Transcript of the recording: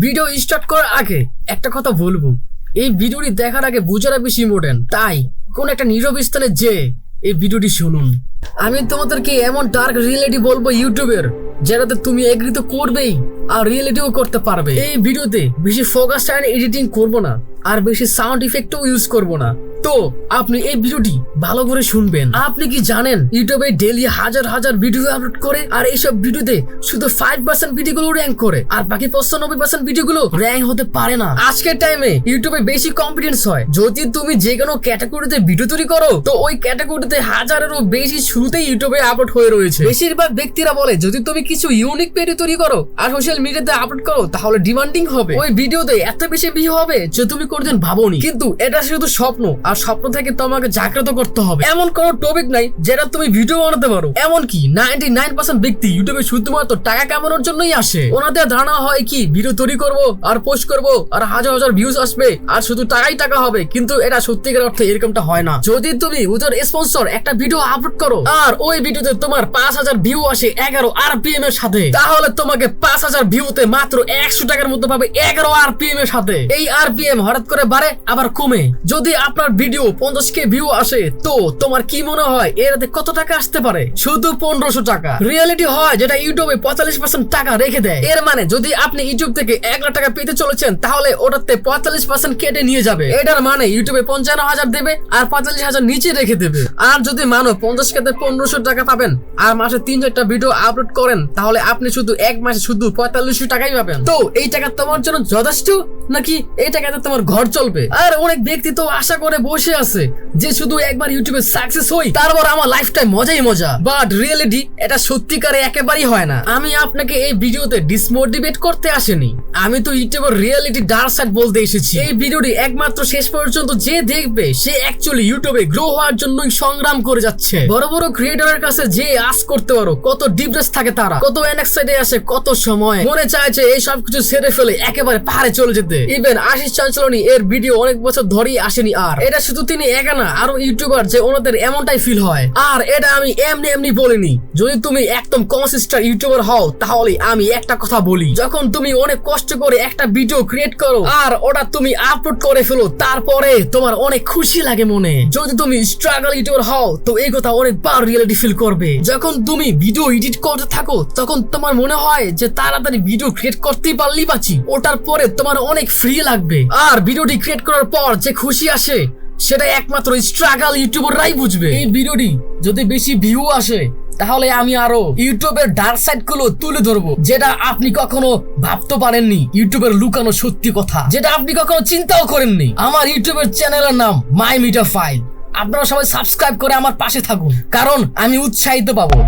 Video start করার আগে একটা কথা বলব। এই ভিডিওটি দেখার আগে বোঝাটা বেশি ইম্পর্টেন্ট তাই, কোন একটা নীরব স্থানে যে এই ভিডিওটি শুনুন। আমি তোমাদেরকে এমন ডার্ক রিয়েলিটি বলব ইউটিউবের, যেটাতে তুমি এগ্রি তো করবেই আর রিয়েলিটিও করতে পারবে। এই ভিডিওতে বেশি ফোকাস টাইম এডিটিং করব না, আর বেশি সাউন্ড ইফেক্টও ইউজ করব না। তো আপনি এই ভিডিওটি ভালো করে শুনবেন। আপনি কি জানেন, ইউটিউবে ডেলি হাজার হাজার ভিডিও আপলোড করে আর এইসব ভিডিওতে শুধু ফাইভ পার্সেন্ট ভিডিওগুলো র্যাঙ্ক করে আর বাকি পঁচানব্বই পার্সেন্ট ভিডিওগুলো র্যাঙ্ক হতে পারে না। আজকের টাইমে ইউটিউবে বেশি কম্পিটেন্স হয়। যদি তুমি যে কোনো ক্যাটাগরিতে ভিডিও তৈরি করো, তো ওই ক্যাটাগরিতে হাজারেরও বেশি শুরুতেই ইউটিউবে আপলোড হয়ে রয়েছে। বেশিরভাগ ব্যক্তিরা বলে, যদি তুমি কিছু ইউনিক ভিডিও তৈরি করো আর সোশ্যাল মিডিয়াতে আপলোড করো, তাহলে ডিমান্ডিং হবে। ওই ভিডিওতে এত বেশি ভিউ হবে যে তুমি কোনোদিন ভাবোনি কিন্তু এটা শুধু স্বপ্ন আর স্বপ্ন থেকে তোমাকে জাগ্রত করতে হবে। এমন কোনো টপিক নাই যেটা তুমি ভিডিও বানাতে পারো। এমনকি নাইনটি নাইন পার্সেন্ট ব্যক্তি ইউটিউবে শুধুমাত্র টাকা কামানোর জন্যই আসে। ওনাদের ধারণা হয় কি ভিডিও তৈরি করব, আর পোস্ট করব, আর হাজার হাজার ভিউজ আসবে, আর শুধু টাকাই টাকা হবে। কিন্তু এটা সত্যিকার অর্থে এরকমটা হয় না। যদি তুমি ওদের স্পন্সর একটা ভিডিও আপলোড করো, আর ওই ভিডিওতে তোমার পাঁচ হাজার ভিউ আসে এগারো আরপিএম এর সাথে, তাহলে তোমাকে পাঁচ হাজার ভিউতে মাত্র একশো টাকার মতো পাবে এগারো আর আরপিএম এর সাথে। এই আর আরপিএম হঠাৎ করে বাড়ে, আবার কমে। যদি আপনার ভিডিও পঞ্চাশ কে ভিউ আসে, তো তোমার কি মনে হয় এরাতে কত টাকা আসতে পারে? শুধু পনেরোশো টাকা। রিয়েলিটি হয় যেটা ইউটিউবে পঁয়তাল্লিশ পার্সেন্ট টাকা রেখে দেয়। এর মানে যদি আপনি ইউটিউব থেকে এক লাখ টাকা পেতে চলেছেন, তাহলে ওটাতে পঁয়তাল্লিশ পার্সেন্ট কেটে নিয়ে যাবে। এটার মানে ইউটিউবে পঞ্চান্ন হাজার দেবে আর পঁয়তাল্লিশ হাজার নিচে রেখে দেবে। আর যদি মানো পঞ্চাশ কেতে পনেরোশো টাকা পাবেন আর মাসে তিন চারটা ভিডিও আপলোড করেন, তাহলে আপনি শুধু এক মাসে শুধু পঁয়তাল্লিশশো টাকাই পাবেন। তো এই টাকা তোমার জন্য যথেষ্ট? নাকি এই টাকাতে তোমার ঘর চলবে? আর অনেক ব্যক্তি তো আশা করে বসে আছে যে শুধু একবার ইউটিউবে সাকসেস হই, তারপর আমার লাইফটাই মজাই মজা। বাট রিয়েলিটি এটা সত্যিকারে একেবারেই হয় না। আমি আপনাকে এই ভিডিওতে ডিসমোটিভেট করতে আসেনি। আমি তো ইউটিউবের রিয়েলিটি ডার্ক সাইড বলতে এসেছি। এই ভিডিওটি একমাত্র শেষ পর্যন্ত যে দেখবে, সে অ্যাকচুয়ালি ইউটিউবে গ্রো হওয়ার জন্যই সংগ্রাম করে যাচ্ছে। বড় বড় ক্রিয়েটরের কাছে যে আস করতে পারো, কত ডিপ্রেস থাকে তারা। কত এনএক্সাইডে আসে, কত সময়। মনে চায় যে এই সব কিছু সেরে ফেলে একেবারে পাহাড়ে চলে যেতে ইভেন আশিস চাঞ্চলনি এর ভিডিও অনেক বছর ধরেই আসেনি আর। এটা শুধু তিনি একা না, আরও ইউটিউবার যে ওনাদের এমনটাই ফিল হয়। আর এটা আমি এমনি এমনি বলিনি, যদি তুমি একদম কনসিস্টেন্ট ইউটিউবার হও, তাহলে আমি একটা কথা বলি। যখন তুমি অনেক কষ্ট করে একটা ভিডিও ক্রিয়েট করো, আর ওটা তুমি আপলোড করে ফেলো, তারপরে তোমার অনেক খুশি লাগে মনে। যদি তুমি স্ট্রাগল ইউটিউবার হও, তো এই কথা অনেকবার রিয়েলিটি ফিল করবে। যখন তুমি ভিডিও এডিট করতে থাকো, তখন তোমার মনে হয় যে তাড়াতাড়ি ভিডিও ক্রিয়েট করতেই পারলি বাঁচি। ওটার পরে তোমার অনেক ফ্রি লাগবে। আর ভিডিওটি ক্রিয়েট করার পর যে খুশি আসে সেটা একমাত্র স্ট্রাগল ইউটিউবাররাই বুঝবে। এই ভিডিওটি যদি বেশি ভিউ আসে, তাহলে আমি আরও ইউটিউবের ডার্ক সাইডগুলো তুলে ধরবো, যেটা আপনি কখনো ভাবতে পারেননি। ইউটিউবের লুকানো সত্যি কথা, যেটা আপনি কখনো চিন্তাও করেননি। আমার ইউটিউবের চ্যানেলের নাম মাই মিটার ফাইল আপনারা সবাই সাবস্ক্রাইব করে আমার পাশে থাকুন, কারণ আমি উৎসাহিত পাবো।